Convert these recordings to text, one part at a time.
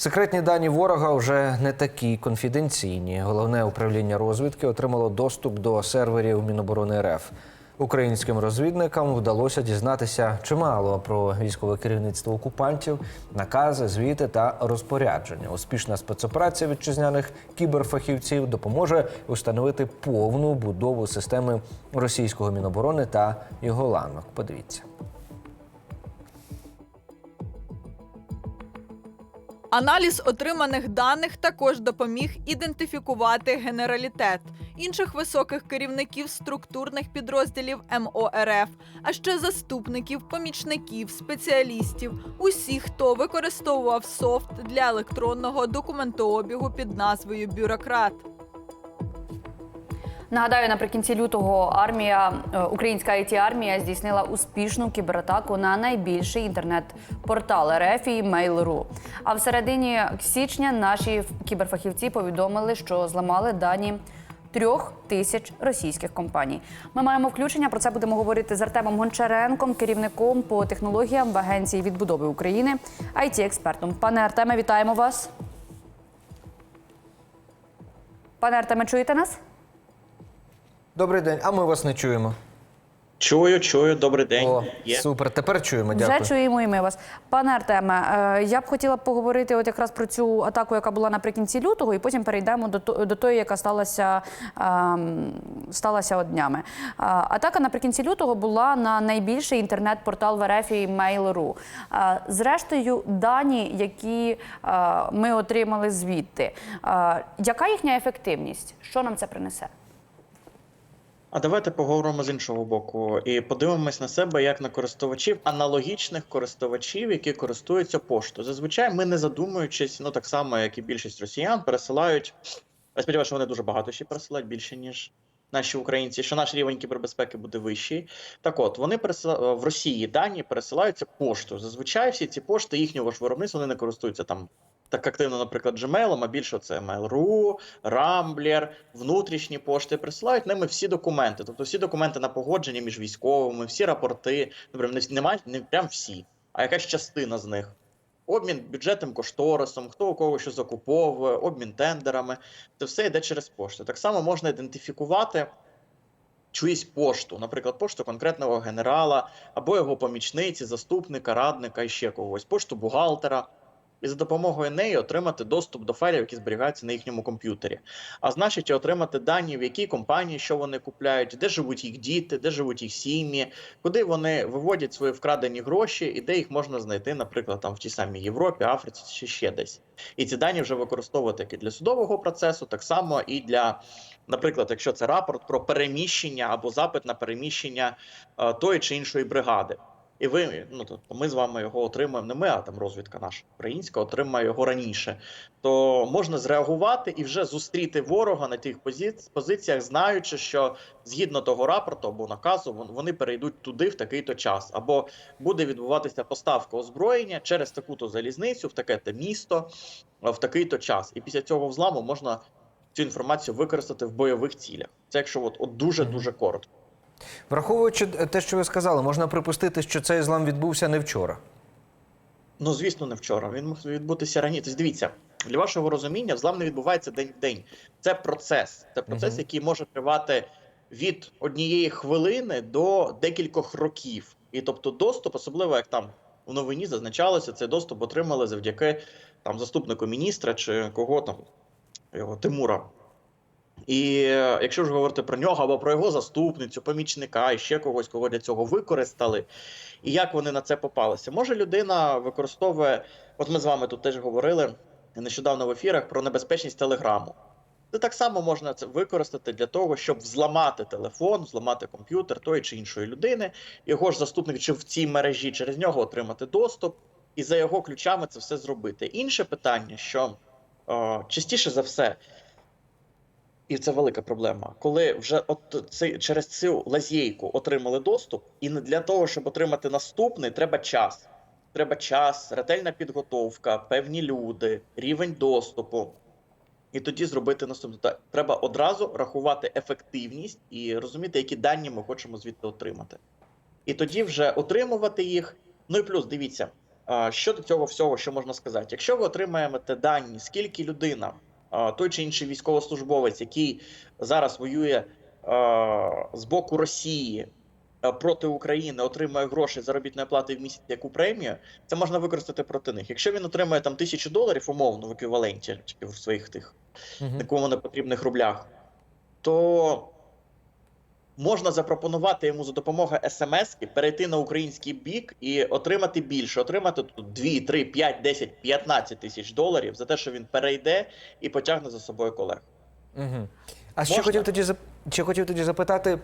Секретні дані ворога вже не такі конфіденційні. Головне управління розвідки отримало доступ до серверів Міноборони РФ. Українським розвідникам вдалося дізнатися чимало про військове керівництво окупантів, накази, звіти та розпорядження. Успішна спецоперація вітчизняних кіберфахівців допоможе установити повну будову системи російського міноборони та його ланок. Подивіться. Аналіз отриманих даних також допоміг ідентифікувати генералітет інших високих керівників структурних підрозділів МОРФ, а ще заступників, помічників, спеціалістів, усіх, хто використовував софт для електронного документообігу під назвою Бюрократ. Нагадаю, наприкінці лютого армія е, українська it армія здійснила успішну кібератаку на найбільший інтернет-портал РФ і Mail.ru. А в середині січня наші кіберфахівці повідомили, що зламали дані. Трьох тисяч російських компаній. Ми маємо включення. Про це будемо говорити з Артемом Гончаренком, керівником по технологіям в Агенції відбудови України, it експертом Пане Артеме, вітаємо вас. Пане Артеме, чуєте нас? Добрий день, а ми вас не чуємо. Чую, чую, добрий день. О, Є. супер. Тепер чуємо. Дякую. Вже чуємо і ми вас. Пане Артеме, е, я б хотіла поговорити от якраз про цю атаку, яка була наприкінці лютого, і потім перейдемо до, до тої, яка сталася, ем, сталася от днями. Е, Атака наприкінці лютого була на найбільший інтернет-портал в РФ і Mail.ru. Е, Зрештою, дані, які ми отримали звідти, яка їхня ефективність? Що нам це принесе? А давайте поговоримо з іншого боку і подивимось на себе як на користувачів, аналогічних користувачів, які користуються поштою. Зазвичай ми не задумуючись, ну так само, як і більшість росіян, пересилають. Я сподіваюся, вони дуже багато ще пересилають більше ніж. Наші українці, що наш рівень кібербезпеки буде вищий. Так от вони пересила... в Росії дані пересилаються поштою. Зазвичай всі ці пошти їхнього ж виробництва вони не користуються там так активно, наприклад, Gmail, а більше це Mail.ru, Rambler, внутрішні пошти присилають ними всі документи. Тобто всі документи на погодження між військовими, всі рапорти, не, немає, не прям всі, а якась частина з них. Обмін бюджетним кошторисом, хто у кого що закуповує, обмін тендерами. Це все йде через пошту. Так само можна ідентифікувати чиюсь пошту, наприклад, пошту конкретного генерала, або його помічниці, заступника, радника і ще когось, пошту бухгалтера. І за допомогою неї отримати доступ до файлів, які зберігаються на їхньому комп'ютері. А значить, отримати дані, в якій компанії, що вони купляють, де живуть їх діти, де живуть їх сім'ї, куди вони виводять свої вкрадені гроші, і де їх можна знайти, наприклад, там в тій самій Європі, Африці чи ще десь. І ці дані вже використовувати як і для судового процесу, так само і для, наприклад, якщо це рапорт про переміщення або запит на переміщення е, тої чи іншої бригади. І ви, ну тобто ми з вами його отримаємо, не ми, а там розвідка наша українська отримає його раніше. То можна зреагувати і вже зустріти ворога на тих позиці- позиціях, знаючи, що згідно того рапорту або наказу вон- вони перейдуть туди в такий-то час, або буде відбуватися поставка озброєння через таку-то залізницю, в таке-то місто, в такий-то час. І після цього взламу можна цю інформацію використати в бойових цілях. Це якщо от, от дуже дуже коротко. Враховуючи те, що ви сказали, можна припустити, що цей злам відбувся не вчора. Ну, звісно, не вчора. Він мог відбутися раніше. Тобто, дивіться, для вашого розуміння, взлам не відбувається день в день. Це процес. Це процес, Мгм. який може тривати від однієї хвилини до декількох років. І тобто, доступ, особливо як там у новині зазначалося, цей доступ отримали завдяки там заступнику міністра чи кого там його Тимура. І е, якщо ж говорити про нього або про його заступницю, помічника і ще когось, кого для цього використали, і як вони на це попалися. Може, людина використовує, от ми з вами тут теж говорили нещодавно в ефірах про небезпечність телеграму. Це так само можна це використати для того, щоб взламати телефон, взламати комп'ютер тої чи іншої людини, його ж заступник чи в цій мережі через нього отримати доступ, і за його ключами це все зробити. Інше питання, що е, частіше за все, і це велика проблема. Коли вже от цей через цю лазейку отримали доступ, і для того, щоб отримати наступний, треба час. Треба час, ретельна підготовка, певні люди, рівень доступу. І тоді зробити наступне. Треба одразу рахувати ефективність і розуміти, які дані ми хочемо звідти отримати. І тоді вже отримувати їх. Ну і плюс, дивіться, Щодо цього всього, що можна сказати, якщо ви отримаєте дані, скільки людина, той чи інший військовослужбовець, який зараз воює з боку Росії проти України, отримує гроші заробітної плати в місяць яку премію, це можна використати проти них. Якщо він отримує там тисячу доларів, умовно в еквіваленті в своїх тих такому нікому не потрібних рублях, то можна запропонувати йому за допомогою смс перейти на український бік і отримати більше, отримати тут 2, 3, 5, 10, 15 тисяч доларів за те, що він перейде і потягне за собою колег. Угу. А що хотів тоді чи хотів тоді запитати.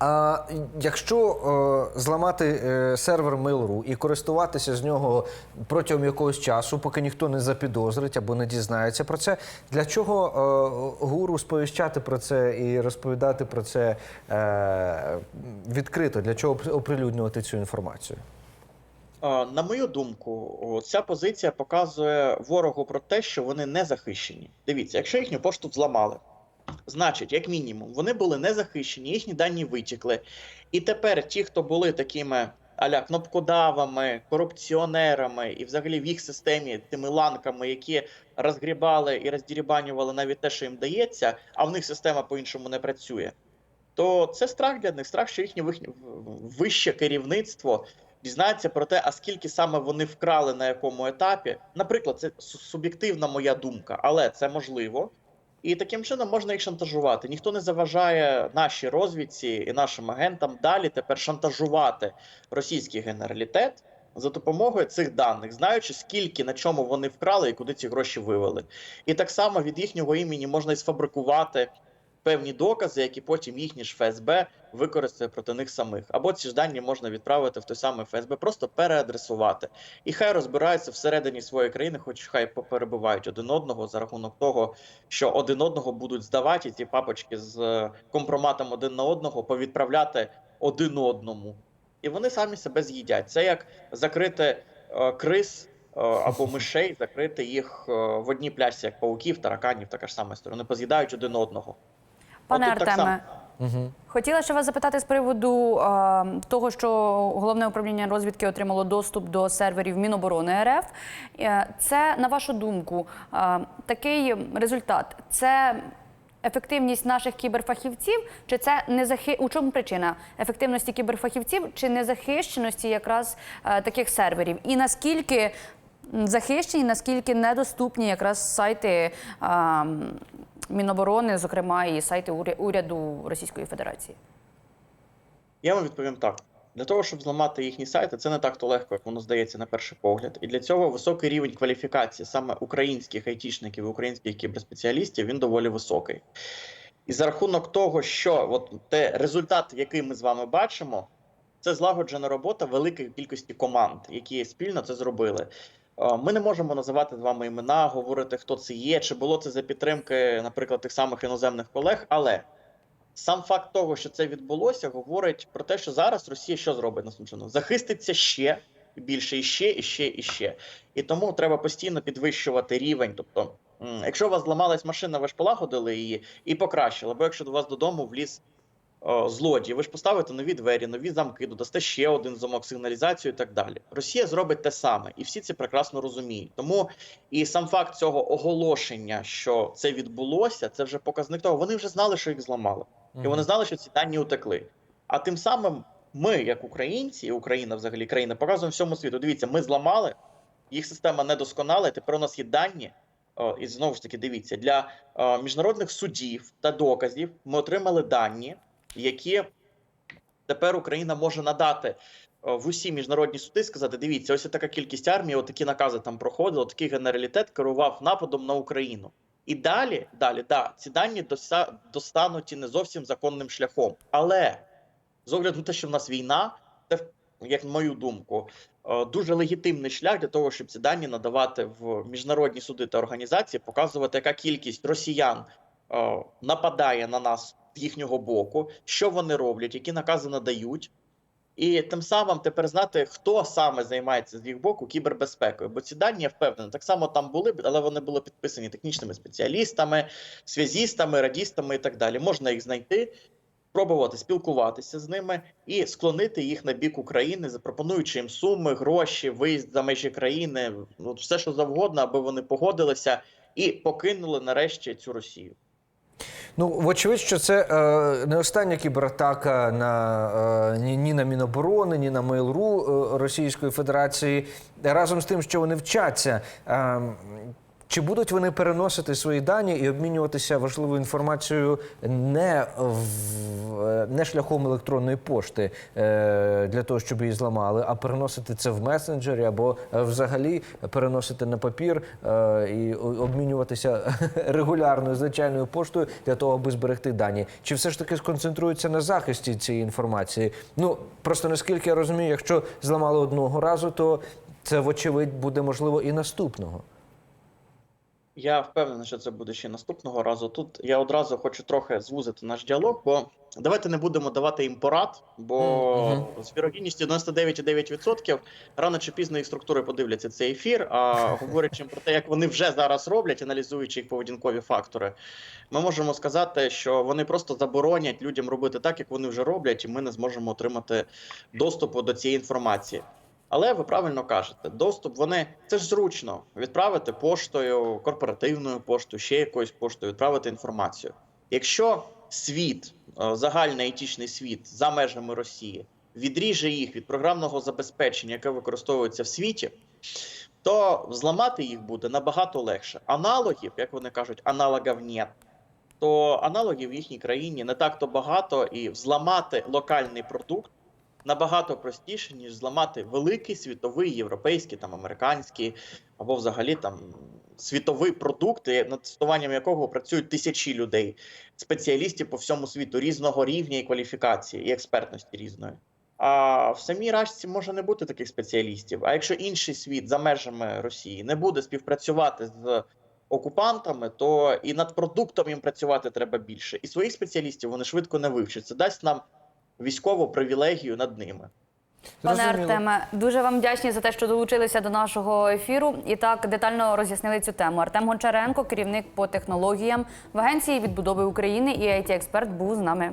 А якщо е, зламати е, сервер Mail.ru і користуватися з нього протягом якогось часу, поки ніхто не запідозрить або не дізнається про це, для чого е, гуру сповіщати про це і розповідати про це е, відкрито? Для чого оп- оприлюднювати цю інформацію? На мою думку, ця позиція показує ворогу про те, що вони не захищені. Дивіться, якщо їхню пошту взламали, значить, як мінімум, вони були не захищені, їхні дані витікли. І тепер ті, хто були такими аля кнопкодавами, корупціонерами і взагалі в їх системі тими ланками, які розгрібали і роздірібанювали навіть те, що їм дається, а в них система по-іншому не працює. То це страх для них, страх, що їхнє вище керівництво дізнається про те, а скільки саме вони вкрали на якому етапі. Наприклад, це суб'єктивна моя думка, але це можливо. І таким чином можна їх шантажувати. Ніхто не заважає нашій розвідці і нашим агентам далі тепер шантажувати російський генералітет за допомогою цих даних, знаючи, скільки на чому вони вкрали і куди ці гроші вивели. І так само від їхнього імені можна і сфабрикувати певні докази, які потім їхні ж ФСБ використає проти них самих. Або ці ж дані можна відправити в той самий ФСБ, просто переадресувати. І хай розбираються всередині своєї країни, хоч хай поперебувають один одного за рахунок того, що один одного будуть здавати і ці папочки з е, компроматом один на одного повідправляти один одному. І вони самі себе з'їдять. Це як закрити е, криз е, або мишей, закрити їх е, в одній плясі, як пауків, тараканів, така ж сама історія. Вони поз'їдають один одного. Пане Отут так Артеме, Угу. хотіла ще вас запитати з приводу е, того, що головне управління розвідки отримало доступ до серверів Міноборони РФ. Е, Це на вашу думку е, такий результат. Це ефективність наших кіберфахівців, чи це незахи... у чому причина ефективності кіберфахівців чи незахищеності якраз е, таких серверів? І наскільки захищені, наскільки недоступні якраз сайти е, Міноборони, зокрема і сайти уряду Російської Федерації? Я вам відповім так. Для того, щоб зламати їхні сайти, це не так то легко, як воно здається на перший погляд. І для цього високий рівень кваліфікації саме українських айтішників, і українських кіберспеціалістів, він доволі високий. І за рахунок того, що от те результат, який ми з вами бачимо, це злагоджена робота великої кількості команд, які спільно це зробили. Е, Ми не можемо називати з вами імена, говорити, хто це є, чи було це за підтримки, наприклад, тих самих іноземних колег, але сам факт того, що це відбулося, говорить про те, що зараз Росія що зробить наступним чином? Захиститься ще більше, і ще, і ще, і ще. І тому треба постійно підвищувати рівень. Тобто, якщо у вас зламалась машина, ви ж полагодили її і покращили. Або якщо до вас додому вліз о, злодій, ви ж поставите нові двері, нові замки, додасте ще один замок, сигналізацію і так далі. Росія зробить те саме, і всі це прекрасно розуміють. Тому і сам факт цього оголошення, що це відбулося, це вже показник того. Вони вже знали, що їх зламали. І вони знали, що ці дані утекли. А тим самим ми, як українці, і Україна взагалі країна, показуємо всьому світу. Дивіться, ми зламали, їх система недосконала, і тепер у нас є дані. І знову ж таки, дивіться, для е, міжнародних судів та доказів ми отримали дані, які тепер Україна може надати е, в усі міжнародні суди, сказати: дивіться, ось така кількість армії, отакі накази там проходили, такий генералітет керував нападом на Україну. І далі, далі, да, ці дані дося, достануті не зовсім законним шляхом. Але з огляду на те, що в нас війна, це, як на мою думку, е, дуже легітимний шлях для того, щоб ці дані надавати в міжнародні суди та організації, показувати, яка кількість росіян е, нападає на нас з їхнього боку, що вони роблять, які накази надають. І тим самим тепер знати, хто саме займається з їх боку кібербезпекою. Бо ці дані, я впевнений, так само там були, але вони були підписані технічними спеціалістами, связістами, радістами і так далі. Можна їх знайти спробувати спілкуватися з ними і склонити їх на бік України, запропонуючи їм суми, гроші, виїзд за межі країни, ну, все що завгодно, аби вони погодилися і покинули нарешті цю Росію. Ну, вочевидь, що це е, не остання кібератака на е, ні, на Міноборони, ні на Mail.ru е, Російської Федерації. Разом з тим, що вони вчаться. Е, чи будуть вони переносити свої дані і обмінюватися важливою інформацією не, в, не шляхом електронної пошти е, для того, щоб її зламали, а переносити це в месенджері або е, взагалі переносити на папір е, і обмінюватися регулярною звичайною поштою для того, аби зберегти дані? Чи все ж таки сконцентруються на захисті цієї інформації? Ну просто наскільки я розумію, якщо зламали одного разу, то це вочевидь буде можливо і наступного. Я впевнений, що це буде ще наступного разу. Тут я одразу хочу трохи звузити наш діалог, бо давайте не будемо давати їм порад, бо Мгм. з вірогідністю 99,9% рано чи пізно їх структури подивляться цей ефір. А говорячи про те, як вони вже зараз роблять, аналізуючи їх поведінкові фактори, ми можемо сказати, що вони просто заборонять людям робити так, як вони вже роблять, і ми не зможемо отримати доступу до цієї інформації. Але ви правильно кажете, доступ вони це ж зручно відправити поштою, корпоративною поштою, ще якоюсь поштою, відправити інформацію. Якщо світ, е, загальний айтішний світ за межами Росії відріже їх від програмного забезпечення, яке використовується в світі, то зламати їх буде набагато легше. Аналогів, як вони кажуть, аналогів нет. То аналогів в їхній країні не так то багато, і взламати локальний продукт набагато простіше, ніж зламати великий світовий, європейський, там американський, або взагалі там світовий продукт, над тестуванням якого працюють тисячі людей, спеціалістів по всьому світу різного рівня і кваліфікації, і експертності різної. А в самій рашці може не бути таких спеціалістів. А якщо інший світ за межами Росії не буде співпрацювати з окупантами, то і над продуктом їм працювати треба більше. І своїх спеціалістів вони швидко не вивчать. Це дасть нам військову привілегію над ними. Пане. Артеме, дуже вам вдячні за те, що долучилися до нашого ефіру і так детально роз'яснили цю тему. Артем Гончаренко, керівник по технологіям в агенції відбудови України і it експерт був з нами.